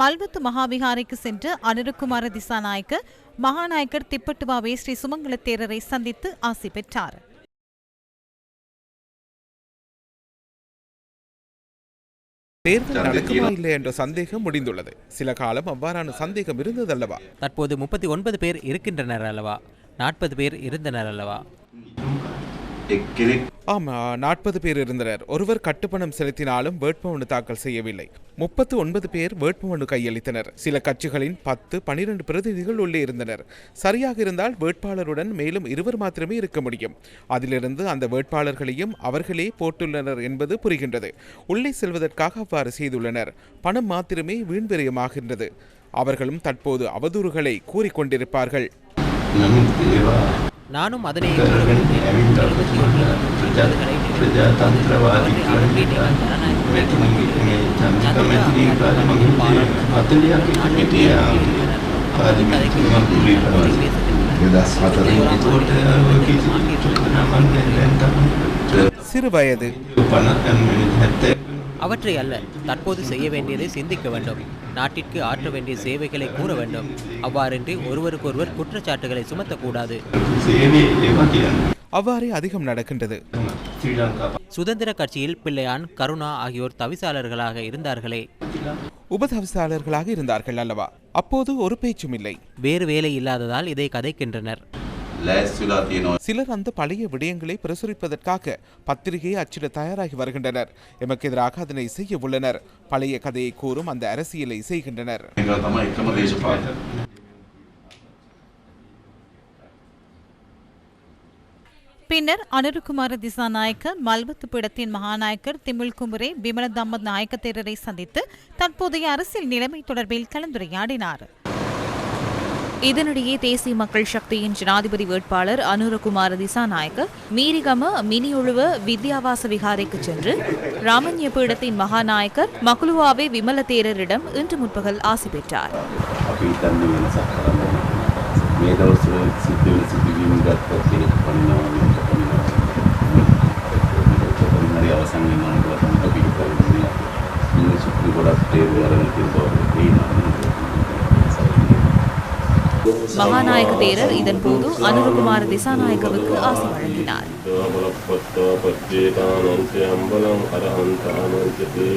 மல்வத்து மகாவிகாரைக்கு சென்று அனுருகுமார திசாநாயக்க மகாநாயக்கர் திப்பட்டுவாவே ஸ்ரீ சுமங்கல தேரரை சந்தித்து ஆசி பெற்றார். தேர்தல் நடக்குமா இல்லை என்ற சந்தேகம் முடிந்துள்ளது. சில காலம் அவ்வாறான சந்தேகம் இருந்ததல்லவா? தற்போது முப்பத்தி ஒன்பது பேர் இருக்கின்றனர் அல்லவா? நாற்பது பேர் இருந்தனர் அல்லவா? ஆமா நாற்பது பேர் இருந்தனர். ஒருவர் கட்டுப்பணம் செலுத்தினாலும் வேட்புமனு தாக்கல் செய்யவில்லை. முப்பத்து ஒன்பது பேர் வேட்புமனு கையளித்தனர். சில கட்சிகளின் பத்து பனிரெண்டு பிரதிநிதிகள் உள்ளே இருந்தனர். சரியாக இருந்தால் வேட்பாளருடன் மேலும் இருவர் மாத்திரமே இருக்க முடியும். அதிலிருந்து அந்த வேட்பாளர்களையும் அவர்களே போட்டுள்ளனர் என்பது புரிகின்றது. உள்ளே செல்வதற்காக அவ்வாறு செய்துள்ளனர். பணம் மாத்திரமே வீண்விரயமாகின்றது அவர்களும் தற்போது அவதூறுகளை கூறிக்கொண்டிருப்பார்கள். நானும் அதனை கூறுகிறேன். எழுபத்தி ஒன்றில் இருபதுகளை நிறைவேற்றுவது அவற்றை அவர்களே நீங்கள் ஜனநாயக சந்திரா மகிழ் பாராட்டு நாட்டிற்கு இருந்தனர். அவர்கள் கதைக்கு அவர்கள் பேசுகின்றனர். சிறு வயது அவற்றை அல்ல தற்போது செய்ய வேண்டியதை சிந்திக்க வேண்டும். நாட்டிற்கு ஆற்ற வேண்டிய சேவைகளை கூற வேண்டும். அவ்வாறின்றி ஒருவருக்கொருவர் குற்றச்சாட்டுகளை சுமத்தக்கூடாது. அவ்வாறே அதிகம் நடக்கின்றது. சுதந்திர கட்சியில் பிள்ளையான் கருணா ஆகியோர் தவிசாளர்களாக இருந்தார்களே. உபதவிசாளர்களாக இருந்தார்கள் அல்லவா? அப்போது ஒரு பேச்சும் இல்லை. வேறு வேலை இல்லாததால் இதை கதைக்கின்றனர். சிலர் அந்த பழைய விடயங்களை பிரசுரிப்பதற்காக பத்திரிகையை அச்சிட தயாராகி வருகின்றனர். எமக்கு எதிராக அதனை செய்ய உள்ளனர். பழைய கதையை கூறும் அந்த அரசியலை செய்கின்றனர். பின்னர் அனுருகுமார திசாநாயக்க மல்வத்து பீடத்தின் மகாநாயக்கர் திமிழ் குமுரே விமல தம்மத் நாயக்க தேரரை சந்தித்து தற்போதைய அரசியல் நிலைமை தொடர்பில் கலந்துரையாடினார். இதனிடையே தேசிய மக்கள் சக்தியின் ஜனாதிபதி வேட்பாளர் அனுரகுமார திசாநாயக்க மீரிகம மினியுழுவ வித்யாவாச விகாரைக்கு சென்று ராமன்ய பீடத்தின் மகாநாயக்கர் மகுலுவாவே விமல தேரரிடம் இன்று முற்பகல் ஆசி பெற்றார் අපි மகாநாயக தேரர் இதன் போது அனுரகுமார திசாநாயகவுக்கு ஆசி வழங்கினார். அம்பலம் அரஹந்தானந்தே